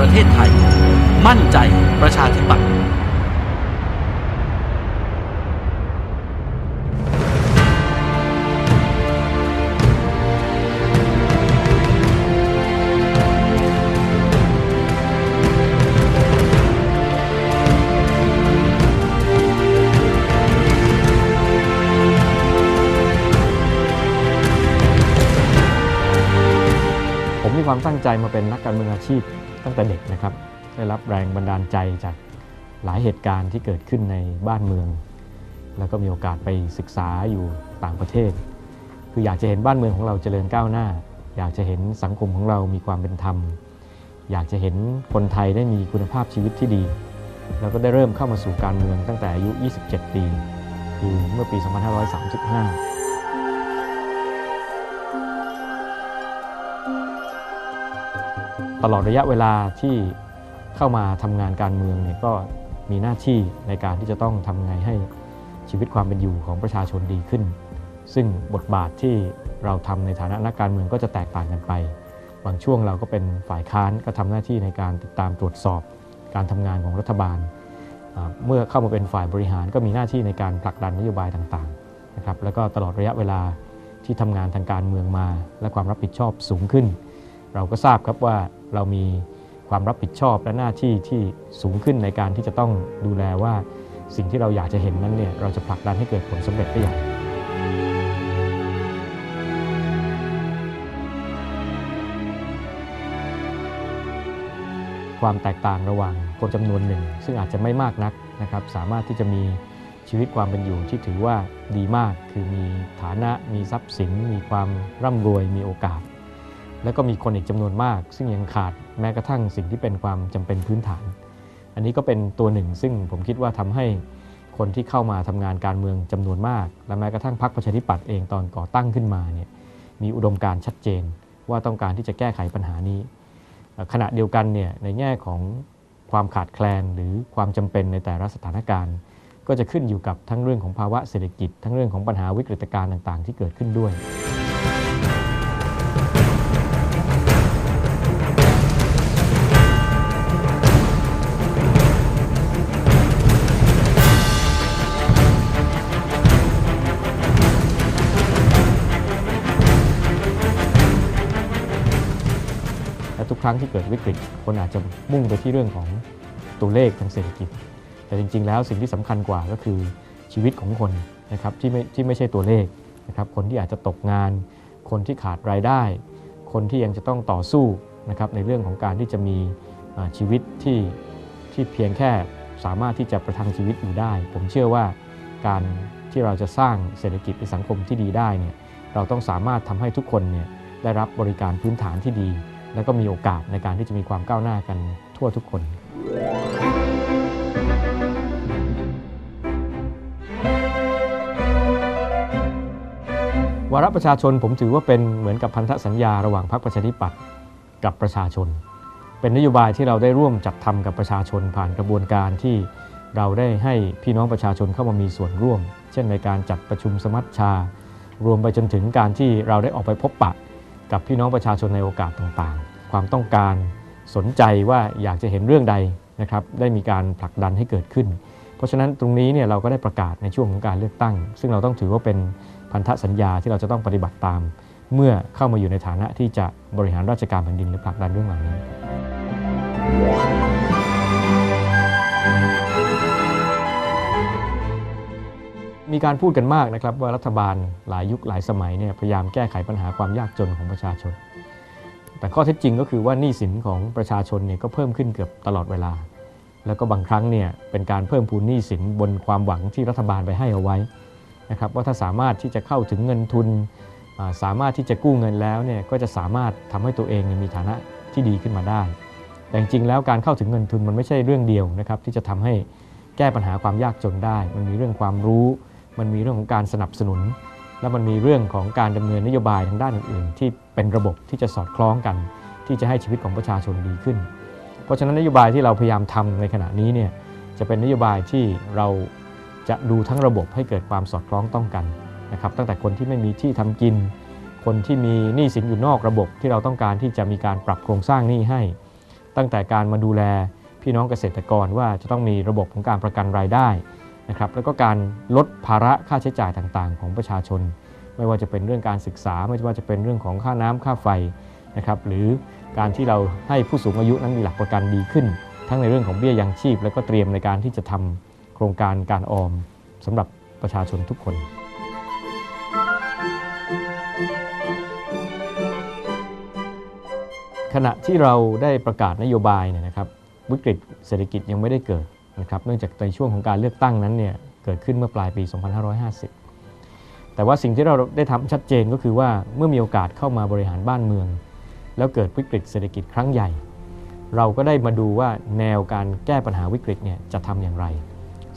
ประเทศไทย มั่นใจประชาธิปัตย์ผมมีความตั้งใจมาเป็นนักการเมืองอาชีพ ตั้งแต่เด็กนะครับ ได้รับแรงบันดาลใจจากหลายเหตุการณ์ที่เกิดขึ้นในบ้านเมือง แล้วก็มีโอกาสไปศึกษาอยู่ต่างประเทศ คืออยากจะเห็นบ้านเมืองของเราเจริญก้าวหน้า อยากจะเห็นสังคมของเรามีความเป็นธรรม อยากจะเห็นคนไทยได้มีคุณภาพชีวิตที่ดี แล้วก็ได้เริ่มเข้ามาสู่การเมืองตั้งแต่อายุ 27 ปี คือเมื่อปี 2535 ตลอดระยะเวลาที่เข้ามาทำงานการเมืองเนี่ยก็มีหน้าที่ในการที่จะต้องทำไงให้ชีวิตความเป็นอยู่ของประชาชนดีขึ้น ซึ่งบทบาทที่เราทำในฐานะนักการเมืองก็จะแตกต่างกันไป บางช่วงเราก็เป็นฝ่ายค้านก็ทำหน้าที่ในการติดตามตรวจสอบการทำงานของรัฐบาล เมื่อเข้ามาเป็นฝ่ายบริหารก็มีหน้าที่ในการผลักดันนโยบายต่างๆนะครับแล้วก็ตลอดระยะเวลาที่ทำงานทางการเมืองมา และความรับผิดชอบสูงขึ้น เราก็ทราบครับว่าเรามีความรับผิดชอบและหน้าที่ที่สูงขึ้นในการที่จะต้องดูแลว่าสิ่งที่เราอยากจะเห็นนั้นเนี่ยเราจะผลักดันให้เกิดผลสำเร็จได้อย่างความแตกต่างระหว่างคนจำนวนหนึ่ง ซึ่งอาจจะไม่มากนักนะครับ สามารถที่จะมีชีวิตความเป็นอยู่ที่ถือว่าดีมาก คือมีฐานะมีทรัพย์สิน มีความร่ำรวยมีโอกาส แล้วก็มีคนอีกจำนวนมาก ซึ่งยังขาดแม้กระทั่งสิ่งที่เป็นความจำเป็นพื้นฐาน อันนี้ก็เป็นตัวหนึ่ง ซึ่งผมคิดว่าทำให้คนที่เข้ามาทำงานการเมืองจำนวนมาก และแม้กระทั่งพรรคประชาธิปัตย์เองตอนก่อตั้งขึ้นมาเนี่ยมีอุดมการณ์ชัดเจน ว่าต้องการที่จะแก้ไขปัญหานี้ ขณะเดียวกันเนี่ยในแง่ของความขาดแคลนหรือความจำเป็นในแต่ละสถานการณ์ ก็จะขึ้นอยู่กับทั้งเรื่องของภาวะเศรษฐกิจ ทั้งเรื่องของปัญหาวิกฤตการณ์ต่าง ๆ ที่เกิดขึ้นด้วย ครั้งที่เกิดวิกฤต คนอาจจะมุ่งไปที่เรื่องของตัวเลขทางเศรษฐกิจ แต่จริง ๆ แล้วสิ่งที่สำคัญกว่าก็คือชีวิตของคนนะครับที่ไม่ที่ไม่ใช่ตัวเลขนะครับคนที่อาจจะตกงาน คนที่ขาดรายได้ คนที่ยังจะต้องต่อสู้นะครับในเรื่องของการที่จะมีชีวิตที่ที่เพียงแค่สามารถที่จะประทังชีวิตอยู่ได้ ผมเชื่อว่าการที่เราจะสร้างเศรษฐกิจในสังคมที่ดีได้เนี่ยเราต้องสามารถทำให้ทุกคนเนี่ยได้รับบริการพื้นฐานที่ดี และก็มีโอกาสในการที่จะมีความก้าวหน้ากันทั่วทุกคน วาระประชาชนผมถือว่าเป็นเหมือนกับพันธสัญญาระหว่างพรรคประชาธิปัตย์กับประชาชน เป็นนโยบายที่เราได้ร่วมจัดทำกับประชาชนผ่านกระบวนการที่เราได้ให้พี่น้องประชาชนเข้ามามีส่วนร่วม เช่นในการจัดประชุมสมัชชา รวมไปจนถึงการที่เราได้ออกไปพบปะ กับพี่น้องประชาชนในโอกาสต่างๆ ความต้องการสนใจว่าอยากจะเห็นเรื่องใดนะครับได้มีการผลักดันให้เกิดขึ้น เพราะฉะนั้นตรงนี้เนี่ยเราก็ได้ประกาศในช่วงของการเลือกตั้ง ซึ่งเราต้องถือว่าเป็นพันธสัญญาที่เราจะต้องปฏิบัติตาม เมื่อเข้ามาอยู่ในฐานะที่จะบริหารราชการแผ่นดินหรือผลักดันเรื่องเหล่านี้ มีการพูดกันมากนะครับว่ารัฐบาลหลายยุคหลายสมัยเนี่ยพยายามแก้ไขปัญหาความยากจนของประชาชน แต่ข้อเท็จจริงก็คือว่าหนี้สินของประชาชนเนี่ยก็เพิ่มขึ้นเกือบตลอดเวลา แล้วก็บางครั้งเนี่ยเป็นการเพิ่มพูนหนี้สินบนความหวังที่รัฐบาลไปให้เอาไว้นะครับว่าถ้าสามารถที่จะเข้าถึงเงินทุน สามารถที่จะกู้เงินแล้วเนี่ยก็จะสามารถทำให้ตัวเองมีฐานะที่ดีขึ้นมาได้ แต่จริงๆแล้วการเข้าถึงเงินทุนมันไม่ใช่เรื่องเดียวนะครับที่จะทำให้แก้ปัญหาความยากจนได้ มันมีเรื่องความรู้ มันมีเรื่องของการสนับสนุน และมันมีเรื่องของการดำเนินนโยบายทางด้านอื่นๆ ที่เป็นระบบที่จะสอดคล้องกัน ที่จะให้ชีวิตของประชาชนดีขึ้น เพราะฉะนั้นนโยบายที่เราพยายามทำในขณะนี้เนี่ยจะเป็นนโยบายที่เราจะดูทั้งระบบให้เกิดความสอดคล้องต้องกันนะครับตั้งแต่คนที่ไม่มีที่ทำกิน คนที่มีหนี้สินอยู่นอกระบบที่เราต้องการที่จะมีการปรับโครงสร้างหนี้ให้ ตั้งแต่การมาดูแลพี่น้องเกษตรกรว่าจะต้องมีระบบของการประกันรายได้ นะครับแล้วก็การลดภาระค่าใช้จ่ายต่างๆ ของประชาชน ไม่ว่าจะเป็นเรื่องการศึกษา ไม่ว่าจะเป็นเรื่องของค่าน้ำค่าไฟนะครับหรือการที่เราให้ผู้สูงอายุนั้นมีหลักประกันดีขึ้น ทั้งในเรื่องของเบี้ยยังชีพ และก็เตรียมในการที่จะทำโครงการการออมสำหรับประชาชนทุกคนขณะที่เราได้ประกาศนโยบายเนี่ยนะครับวิกฤตเศรษฐกิจยังไม่ได้เกิด นะครับเนื่องจากในช่วงของการเลือกตั้งนั้นเนี่ยเกิดขึ้นเมื่อปลายปี 2550 แต่ว่าสิ่งที่เราได้ทำชัดเจนก็คือว่าเมื่อมีโอกาสเข้ามาบริหารบ้านเมือง แล้วเกิดวิกฤตเศรษฐกิจครั้งใหญ่ เราก็ได้มาดูว่าแนวการแก้ปัญหาวิกฤตเนี่ยจะทำอย่างไร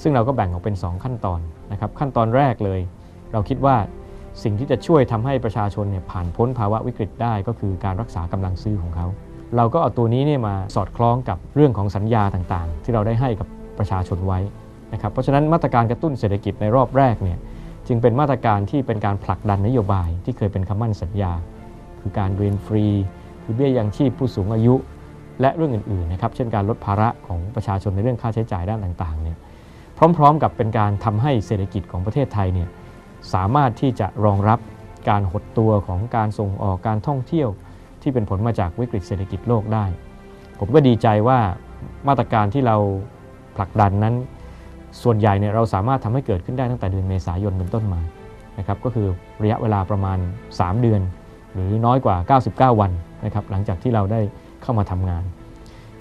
ซึ่งเราก็แบ่งออกเป็น 2 ขั้นตอนนะครับขั้นตอนแรกเลย เราคิดว่าสิ่งที่จะช่วยทำให้ประชาชนเนี่ยผ่านพ้นภาวะวิกฤตได้ก็คือการรักษากำลังซื้อของเขา เราก็เอาตัวนี้เนี่ยมาสอดคล้องกับเรื่องของสัญญาต่างๆ ที่เราได้ให้กับ ประชาชนไว้นะครับเพราะฉะนั้นมาตรการกระตุ้นเศรษฐกิจในรอบแรกเนี่ยจึงเป็นมาตรการที่เป็นการผลักดันนโยบายที่เคยเป็นคำมั่นสัญญา คือการเรียนฟรี คือเบี้ยยังชีพผู้สูงอายุ และเรื่องอื่นๆนะครับเช่นการลดภาระของประชาชนในเรื่องค่าใช้จ่ายด้านต่างๆเนี่ยพร้อมๆกับเป็นการทำให้เศรษฐกิจของประเทศไทยเนี่ยสามารถที่จะรองรับการหดตัวของการส่งออกการท่องเที่ยว ที่เป็นผลมาจากวิกฤตเศรษฐกิจโลกได้ ผมก็ดีใจว่ามาตรการที่เรา ผลักดันนั้น ส่วนใหญ่เนี่ยเราสามารถทำให้เกิดขึ้นได้ตั้งแต่เดือนเมษายนเป็นต้นมานะครับก็คือระยะเวลาประมาณ 3 เดือน หรือน้อยกว่า 99 วันนะครับหลังจากที่เราได้เข้ามาทำงาน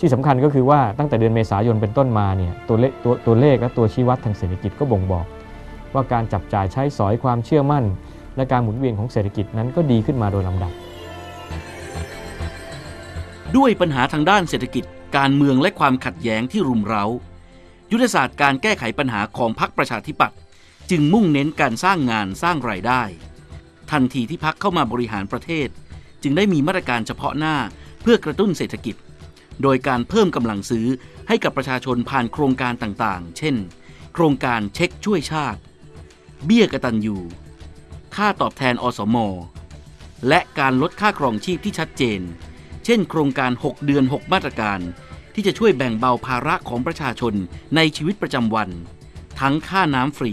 ที่สำคัญก็คือว่าตั้งแต่เดือนเมษายนเป็นต้นมาเนี่ยตัวเลขตัวตัวเลขและตัวชี้วัดทางเศรษฐกิจก็บ่งบอก ว่าการจับจ่ายใช้สอยความเชื่อมั่น และการหมุนเวียนของเศรษฐกิจนั้นก็ดีขึ้นมาโดยลำดับ ด้วยปัญหาทางด้านเศรษฐกิจการเมืองและความขัดแย้งที่รุมเร้า ยุทธศาสตร์การแก้ไขปัญหาของพรรคประชาธิปัตย์จึงมุ่งเน้นการสร้างงานสร้างรายได้ ทันทีที่พักเข้ามาบริหารประเทศ จึงได้มีมาตรการเฉพาะหน้าเพื่อกระตุ้นเศรษฐกิจ โดยการเพิ่มกำลังซื้อให้กับประชาชนผ่านโครงการต่างๆ เช่น โครงการเช็คช่วยชาติ เบี้ยกระตัญญูค่าตอบแทนอสม และการลดค่าครองชีพที่ชัดเจน เช่น โครงการ 6 เดือน 6 มาตรการ ที่จะช่วยแบ่งเบาภาระของประชาชนในชีวิตประจำวัน ทั้งค่าน้ำฟรี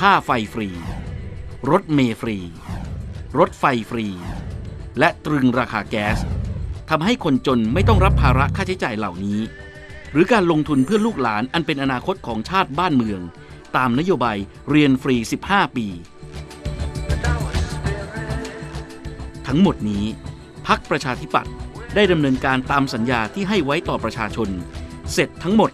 ค่าไฟฟรี รถเมล์ฟรี รถไฟฟรี และตรึงราคาแก๊สทำให้คนจนไม่ต้องรับภาระค่าใช้จ่ายเหล่านี้ หรือการลงทุนเพื่อลูกหลานอันเป็นอนาคตของชาติบ้านเมือง ตามนโยบายเรียนฟรี 15 ปี ทั้งหมดนี้พักประชาธิปัตย์ ได้ดำเนินการตามสัญญาที่ให้ไว้ต่อประชาชน เสร็จทั้งหมด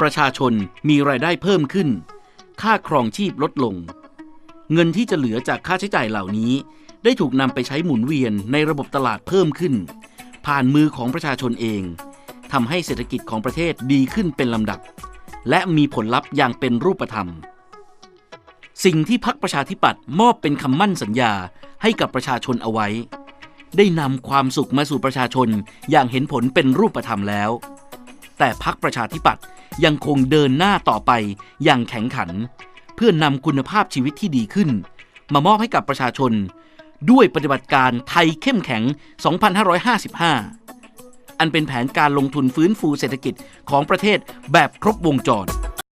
ประชาชนมีรายได้เพิ่มขึ้น ค่าครองชีพลดลง เงินที่จะเหลือจากค่าใช้จ่ายเหล่านี้ ได้ถูกนำไปใช้หมุนเวียนในระบบตลาดเพิ่มขึ้น ผ่านมือของประชาชนเองทำให้เศรษฐกิจของประเทศดีขึ้นเป็นลำดับ และมีผลลัพธ์อย่างเป็นรูปธรรม สิ่งที่พักประชาธิปัตย์มอบเป็นคำมั่นสัญญา ให้กับประชาชนเอาไว้ ได้นำความสุขมาสู่ประชาชนอย่างเห็นผลเป็นรูปธรรมแล้ว แต่พักประชาธิปัตย์ยังคงเดินหน้าต่อไปอย่างแข็งขัน เพื่อนำคุณภาพชีวิตที่ดีขึ้น มามอบให้กับประชาชน ด้วยปฏิบัติการไทยเข้มแข็ง 2555 อันเป็นแผนการลงทุนฟื้นฟูเศรษฐกิจของประเทศแบบครบวงจร